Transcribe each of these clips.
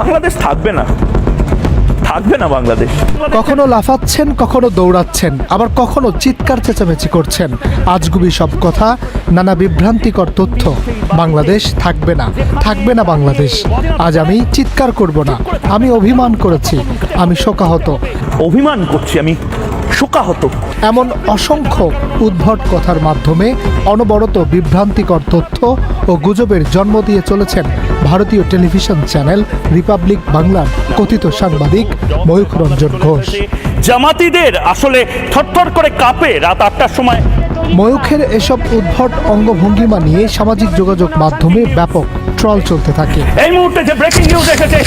বাংলাদেশ থাকবে না। থাকবে না বাংলাদেশ। কখনো লাফাচ্ছেন কখনো দৌড়াচ্ছেন আবার কখনো চিৎকার চেঁচামেচি করছেন। আজগুবি সব কথা নানা বিভ্রান্তিকর তথ্য। বাংলাদেশ থাকবে না থাকবে না বাংলাদেশ। আজ আমি চিৎকার করব না আমি অভিমান করেছি আমি শোকাহত। অভিমান করছি আমি। শোকাহত। এমন অসংখ্য উদ্ভট কথার মাধ্যমে অনবরত বিভ্রান্তিকর তথ্য ও গুজবের জন্ম দিয়ে চলেছেন ভারতীয় টেলিভিশন চ্যানেল রিপাবলিক বাংলার কথিত সাংবাদিক ময়ূখ রঞ্জন ঘোষ। জামাতিদের আসলে থরথর করে কাঁপে রাত আটটার সময়। ময়ূখের এসব উদ্ভট অঙ্গভঙ্গিমা নিয়ে সামাজিক যোগাযোগ মাধ্যমে ব্যাপক ট্রল চলতে থাকে। এই মুহূর্তে যে ব্রেকিং নিউজ এসেছে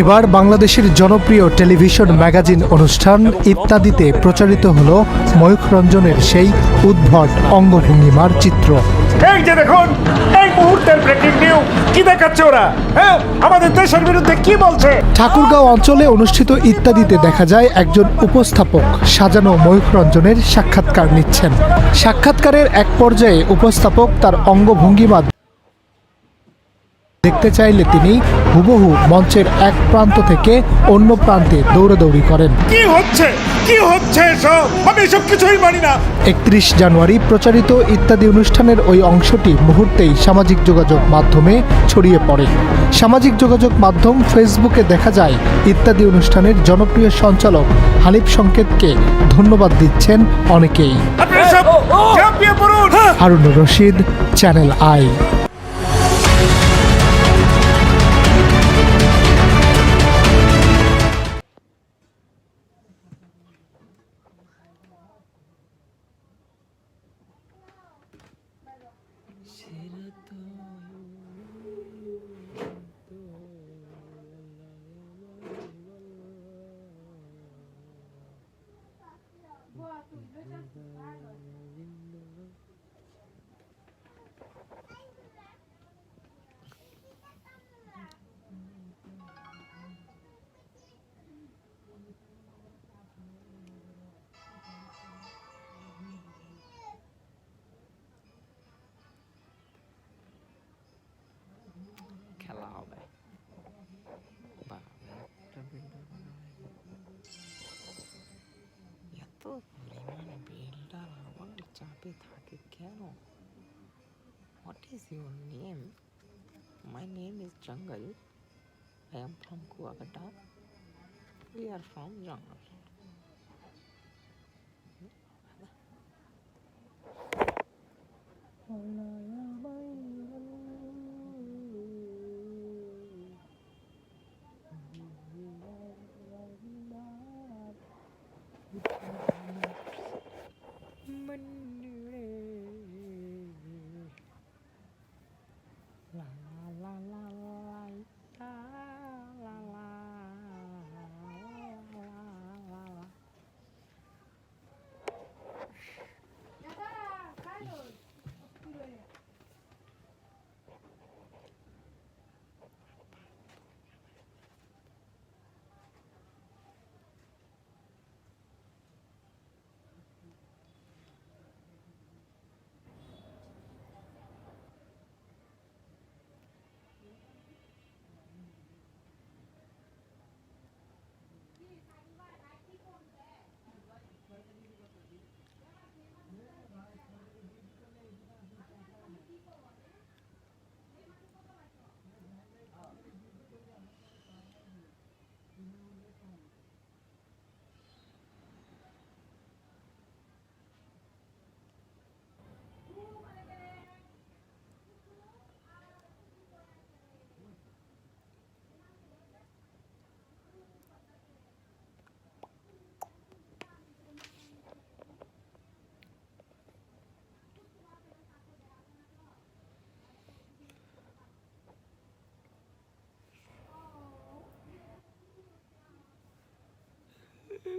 এবার বাংলাদেশের জনপ্রিয় টেলিভিশন ম্যাগাজিন অনুষ্ঠান ইত্যাদিতে প্রচারিত হলো ময়ূখ রঞ্জনের সেই উদ্ভট অঙ্গভঙ্গিমার চিত্র। এই যে দেখুন এই মুহূর্তের ব্রেকিং নিউজ কি দেখাচ্ছে ওরা? হ্যাঁ আমাদের দেশের বিরুদ্ধে কি বলছে? ঠাকুরগাঁও অঞ্চলে অনুষ্ঠিত ইত্যাদিতে দেখা যায় একজন উপস্থাপক সাজানো ময়ূখ রঞ্জনের সাক্ষাৎকার নিচ্ছেন। সাক্ষাৎকারের এক পর্যায়ে উপস্থাপক তার অঙ্গভঙ্গিমা দেখতে চাইলে তিনি হুবহু মঞ্চের এক প্রান্ত থেকে অন্য প্রান্তে দৌড়াদৌড়ি করেন। কি হচ্ছে? কি হচ্ছে এসব? আমি এসব কিছুই মানি না। একত্রিশ জানুয়ারি প্রচারিত ইত্যাদি অনুষ্ঠানের ওই অংশটি মুহূর্তেই সামাজিক যোগাযোগ মাধ্যমে ছড়িয়ে পড়ে। সামাজিক যোগাযোগ মাধ্যম ফেসবুকে দেখা যায় ইত্যাদি অনুষ্ঠানের জনপ্রিয় সঞ্চালক হানিফ সংকেতকে ধন্যবাদ দিচ্ছেন অনেকেই। আপনারা সব ঝাঁপিয়ে Harun Rashid channel I. Bye. চাপে থাকে কেন what is your name my name is Jungle I am from Kuakata we are from jungle